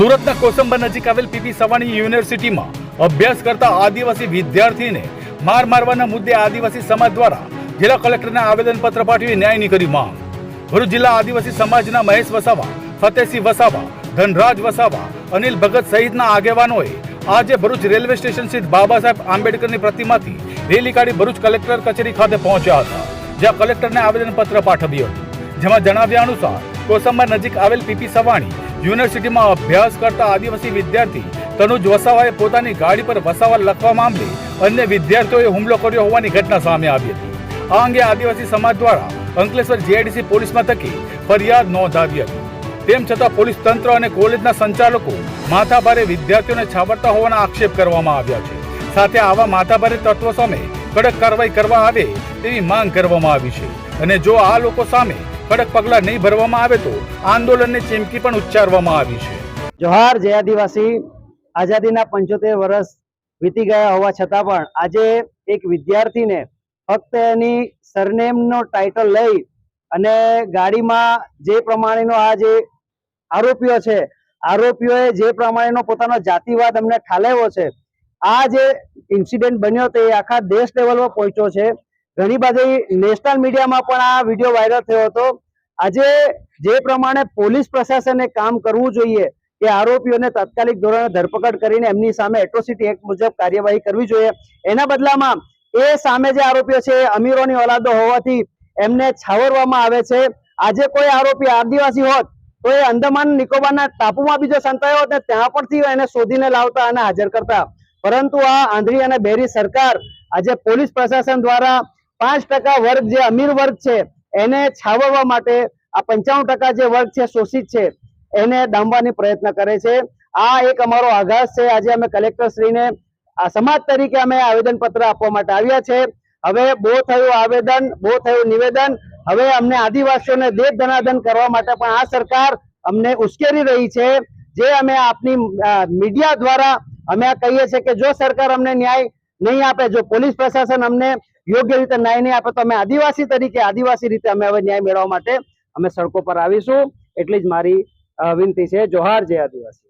સુરતના કોસંબા નજીક આવેલ પીપી સવાણી યુનિવર્સિટીમાં અભ્યાસ કરતા આદિવાસી વિદ્યાર્થીને માર મારવાના મુદ્દે આદિવાસી સમાજ દ્વારા જિલ્લા કલેક્ટરને આવેદનપત્ર પાઠવી ન્યાયની કરી માંગ. ભરૂચ જિલ્લા આદિવાસી સમાજના મહેશ વસાવા, ફતેહસિંહ વસાવા, ધનરાજ વસાવા, અનિલ ભગત સહિતના આગેવાનોએ આજે ભરૂચ રેલવે સ્ટેશન સ્થિત બાબા સાહેબ આંબેડકરની પ્રતિમાથી રેલી કાઢી ભરૂચ કલેક્ટર કચેરી ખાતે પહોંચ્યા હતા, જ્યાં કલેક્ટરને આવેદનપત્ર પાઠવ્યું હતું. જેમાં જણાવ્યા અનુસાર કોસંબા નજીક આવેલ પીપી સવાણી યુનિવર્સિટીમાં અભ્યાસ કરતા આદિવાસી વિદ્યાર્થી તનુજ વસાવાએ પોતાની ગાડી પર વસાવા લખવા મામલે અન્ય વિદ્યાર્થીઓએ હુમલો કર્યો હોવાની ઘટના સામે આવી હતી. આ અંગે આદિવાસી સમાજ દ્વારા અંકલેશ્વર જીઆઈડીસી પોલીસમાં થકી ફરિયાદ નોંધાવી હતી. તેમ છતાં પોલીસ તંત્ર અને કોલેજના સંચાલકો માથાભારે વિદ્યાર્થીઓને છાવરતા હોવાના આક્ષેપ કરવામાં આવ્યા છે. સાથે આવા માથાભારે તત્વો સામે કડક કાર્યવાહી કરવા આવે તેવી માંગ કરવામાં આવી છે. અને જો આ લોકો સામે કડક પગલાં નહીં ભરવામાં આવે તો આંદોલનની ચીમકી પણ ઉચ્ચારવામાં આવી છે. જોહાર જય આદિવાસી, આઝાદીના પંચોતેર વર્ષ વીતી ગયા હોવા છતાં પણ આજે એક વિદ્યાર્થીને ફક્ત એની સરનેમનો ટાઇટલ લઈ અને ગાડીમાં જે પ્રમાણેનો આ જે આરોપીઓ છે, આરોપીઓએ જે પ્રમાણેનો પોતાનો જાતિવાદ અમને ઠાલવ્યો છે, આ જે ઇન્સિડન્ટ બન્યો તે આખા દેશ લેવલ પર પહોંચ્યો છે. ઘણી બધી નેશનલ મીડિયામાં પણ આ વીડિયો વાયરલ થયો હતો. આજે જે પ્રમાણે પોલીસ પ્રશાસને કામ કરવું જોઈએ કે આરોપીઓને તાત્કાલિક ધોરણે ધરપકડ કરીને એમની સામે એટ્રોસિટી એક્ટ મુજબ કાર્યવાહી કરવી જોઈએ. એના બદલામાં એ સામે જે આરોપીઓ છે અમીરોની ઓલાદો હોવાથી એમને છાવરવામાં આવે છે. આજે કોઈ આરોપી આદિવાસી હોત, તો એ અંદમાન નિકોબારના ટાપુમાં બીજો સંતાયો હોત ને ત્યાં પરથી એને શોધીને લાવતા અને હાજર કરતા. પરંતુ આ આંધળી અને બેરી સરકાર આજે પોલીસ પ્રશાસન દ્વારા પાંચ ટકા વર્ગ જે અમીર વર્ગ છે, એને છાવવા માટે આ પંચાણું ટકા જે વર્ગ છે, શોષિત છે, એને ડામવાની પ્રયત્ન કરે છે. આ એક અમારો આઘાત છે. આજે અમે કલેક્ટર શ્રીને આ સમાજ તરીકે અમે આવેદન પત્ર આપવા માટે આવ્યા છે. હવે બહુ થયું આવેદન, બહુ થયું નિવેદન. હવે અમને આદિવાસીઓને દેહ ધનાદન કરવા માટે પણ આ સરકાર અમને ઉશ્કેરી રહી છે. જે અમે આપની મીડિયા દ્વારા અમે કહીએ છીએ કે જો સરકાર અમને ન્યાય નહીં આપે. જો પોલીસ પ્રશાસન અમને યોગ્ય રીતે ન્યાય નહીં આપે, તો અમે આદિવાસી તરીકે આદિવાસી રીતે અમે હવે ન્યાય મેળવવા માટે અમે સડકો પર આવીશું. એટલી જ મારી વિનંતી છે. જોહાર, જય આદિવાસી.